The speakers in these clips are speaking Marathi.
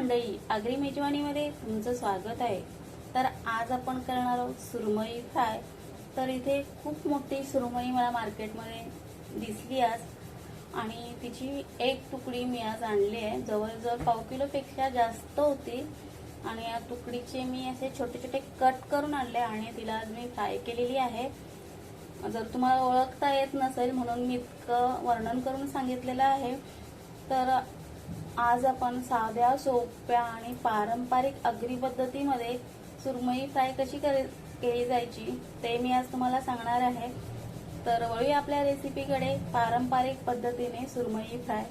मंडळी आगरी मेजवानीमध्ये तुमचं स्वागत आहे. तर आज आपण करणार आहोत सुरमई फ्राय. तर इथे खूप मोठी सुरमई मला मार्केटमध्ये दिसली आज. आणि तिची एक तुकडी मी आज आणली आहे. जवळजवळ पाव किलोपेक्षा जास्त होती. आणि या तुकडीचे मी असे छोटे छोटे कट करून आणले आणि तिला आज मी फ्राय केलेली आहे. जर तुम्हाला ओळखता येत नसेल म्हणून मी इतकं वर्णन करून सांगितलेलं आहे. तर आज आपण साध्या सोप्या आणि पारंपरिक अग्री पद्धतीमध्ये सुरमई फ्राय कशी करे केली जायची ते मी आज तुम्हाला सांगणार आहे. तर वळूया आपल्या रेसिपीकडे पारंपरिक पद्धतीने सुरमई फ्राय.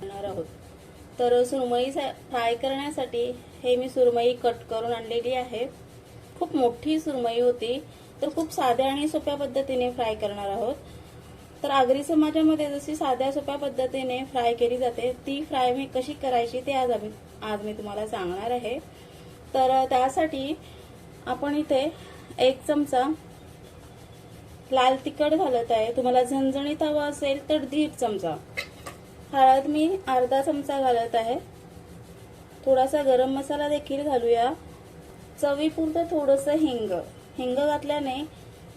करणार आहोत. तर सुरमई फ्राय करण्यासाठी हे मी सुरमई कट करून आणलेली आहे. खूप मोठी सुरमई होती. तर खूप साध्या आणि सोप्या पद्धतीने फ्राय करणार आहोत. तर आगरी समाजामध्ये जशी साध्या सोप्या पद्धतीने फ्राय केली जाते ती फ्राय मी कशी करायची ते आज आम्ही आज मी तुम्हाला सांगणार आहे. तर त्यासाठी आपण इथे एक चमचा लाल तिखट घालत आहे. तुम्हाला झणझणीत हवा असेल तर दीड चमचा. हळद मी अर्धा चमचा घालत आहे. थोडासा गरम मसाला देखील घालूया. चवीपुरतं थोडंसं हिंग. हिंग घातल्याने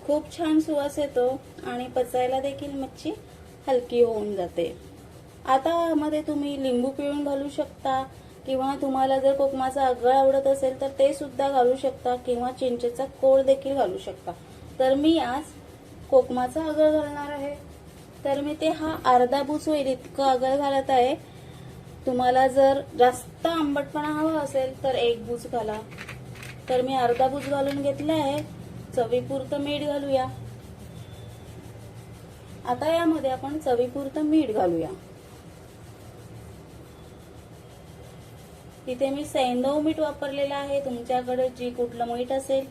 खूप छान सुवास येतो आणि पचायला देखील मच्छी हलकी होऊन जाते. आता यामध्ये तुम्ही लिंबू पिळून घालू शकता किंवा तुम्हाला जर कोकमाचा आगळ आवडत असेल तर ते सुद्धा घालू शकता किंवा चिंचेचा कोळ देखील घालू शकता. तर मी आज कोकमाचा आगळ घालणार आहे. तर मी ते हा अर्धा बूस होईल इतकं आगळ घालत आहे. तुम्हाला जर जास्त आंबटपणा हवा असेल तर एक बूस घाला. तर मी अर्धा बूस घालून घेतला आहे. चवीपुरतं मीठ घालूया. आता यामध्ये आपण चवीपुरतं मीठ घालूया. तिथे मी सैंदव मीठ वापरलेलं आहे. तुमच्याकडे जी कुठलं मीठ असेल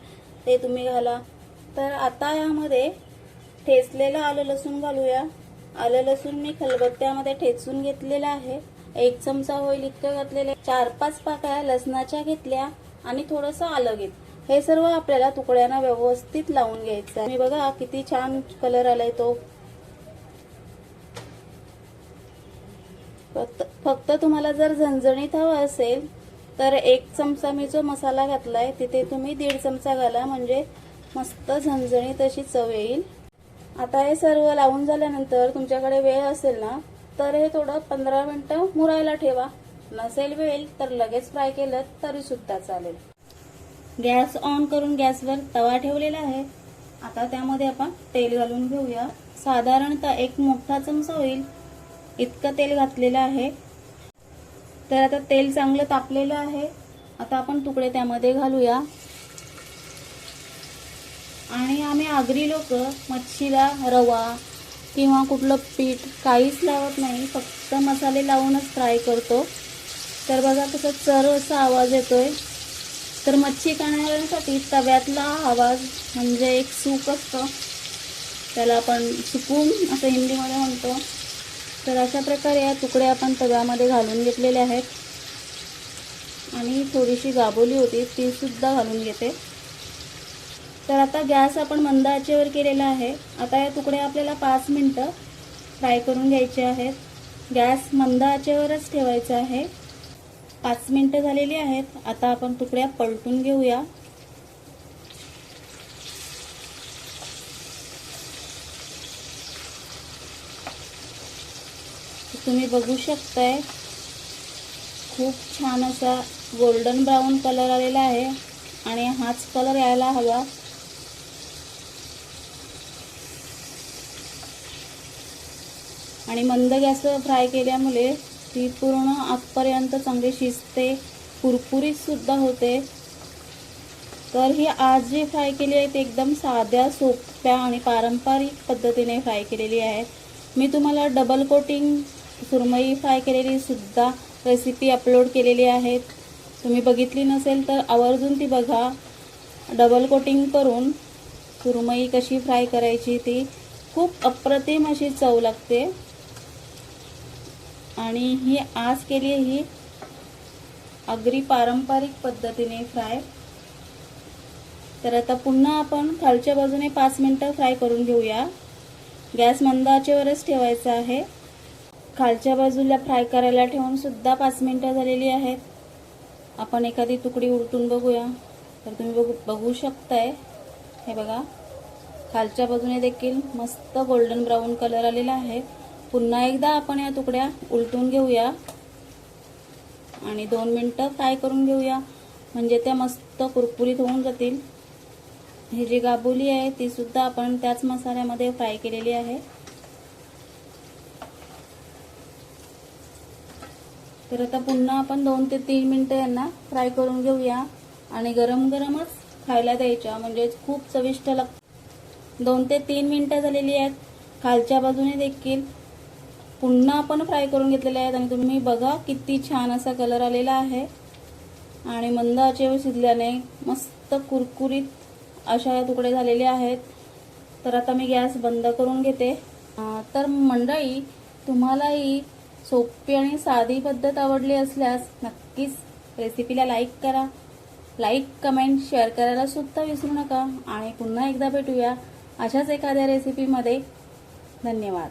ते तुम्ही घाला. तर आता यामध्ये ठेचलेलं आलं लसूण घालूया. आलं लसूण मी खलबत्त्यामध्ये ठेचून घेतलेलं आहे. एक चमचा होईल इतकं घातलेलं चार पाच पाकळ्या लसणाच्या घेतल्या आणि थोडंसं आलं घेतलं. हे सर्व आपल्याला तुकड्यांना व्यवस्थित लावून घ्यायचं आहे. मी बघा किती छान कलर आलाय तो. फक्त फक्त तुम्हाला जर झणझणीत हवं असेल तर एक चमचा मी जो मसाला घातलाय तिथे तुम्ही दीड चमचा घाला म्हणजे मस्त झणझणीत अशी चव येईल. आता हे सर्व लावून झाल्यानंतर तुमच्याकडे वेळ असेल ना तर हे थोडं पंधरा मिनिटं मुरायला ठेवा. नसेल वेळ तर लगेच फ्राय केलं तरी सुद्धा चालेल. गॅस ऑन करून गॅसवर तवा ठेवलेला आहे. आता त्यामध्ये आपण तेल घालून घेऊया. साधारणतः एक मोठा चमचा होईल इतकं तेल घातलेलं आहे. तर आता तेल चांगलं तापलेलं आहे. आता आपण तुकडे त्यामध्ये घालूया. आणि आम्ही आगरी लोक मच्छीला रवा किंवा कुठलं पीठ काहीच लावत नाही. फक्त मसाले लावूनच फ्राय करतो. तर बघा कसं चर असा आवाज येतोय. तर मच्छी खाणाऱ्यांसाठी तव्यातला आवाज म्हणजे एक सूक असतं. त्याला आपण सुकून असं हिंदीमध्ये म्हणतो. तर अशा प्रकारे या तुकडे आपण तव्यामध्ये घालून घेतलेले आहेत. आणि थोडीशी गाबोली होती तीसुद्धा घालून घेते. तर आता गॅस आपण मंद आचेवर केलेला आहे. आता या तुकड्या आपल्याला पाच मिनटं फ्राय करून घ्यायचे आहेत. गॅस मंद आचेवरच ठेवायचा आहे. पाच मिनटं झालेली आहेत. आता आपण तुकड्या पलटून घेऊया. तुम्ही बघू शकताय खूप छान असा गोल्डन ब्राऊन कलर आलेला आहे आणि हाच कलर यायला हवा. आणि मंद गॅसवर फ्राय केल्यामुळे ती पूर्ण आतपर्यंत चांगली शिजते. कुरकुरीत सुद्धा होते. तर ही आज जी फ्राय केली आहे ती एकदम साध्या सोप्या आणि पारंपरिक पद्धतीने फ्राय केलेली आहे. मी तुम्हाला डबल कोटिंग सुरमई फ्राय केलेली सुद्धा रेसिपी अपलोड केलेली आहे. तुम्ही बघितली नसेल तर आवर्जून ती बघा. डबल कोटिंग करून सुरमई कशी फ्राय करायची ती खूप अप्रतिम अशी चव लागते. आणि ही आज केली ही अगदी पारंपरिक पद्धतीने फ्राय. तर आता पुन्हा आपण खालच्या बाजूने पाच मिनटं फ्राय करून घेऊया. गॅस मंद आचेवरच ठेवायचा आहे. खालच्या बाजूला फ्राय करायला ठेवून सुद्धा पाच मिनटं झालेली आहेत. आपण एखादी तुकडी उलटून बघूया. तर तुम्ही बघू बघू शकताय. हे बघा खालच्या बाजूने देखील मस्त गोल्डन ब्राऊन कलर आलेला आहे. पुन्हा एकदा आपण या तुकड्या उलटून घेऊया. आणि दोन मिनटं फ्राय करून घेऊया. म्हणजे त्या मस्त कुरकुरीत होऊन जातील. ही जी गाबोली आहे ती सुद्धा आपण त्याच मसाल्यामध्ये फ्राय केलेली आहे. तर आता पुन्हा आपण दोन ते तीन मिनटं यांना फ्राय करून घेऊया. आणि गरम गरमच खायला द्यायच्या. म्हणजे खूप चविष्ट लाग दोन ते तीन मिनटं झालेली आहेत. खालच्या बाजूने देखील पुन्हा आपण फ्राय करून घेतलेले आहेत आणि तुम्ही बघा किती छान असा कलर आलेला आहे. आणि मंद आचेवर शिजल्याने मस्त कुरकुरीत अशा या तुकडे झालेले आहेत. तर आता मी गॅस बंद करून घेते. तर मंडळी तुम्हालाही सोपी आणि साधी पद्धत आवडली असल्यास नक्कीच रेसिपीला लाईक करा. लाईक कमेंट शेअर करायला सुद्धा विसरू नका. आणि पुन्हा एकदा भेटूया अशाच एखाद्या रेसिपीमध्ये धन्यवाद.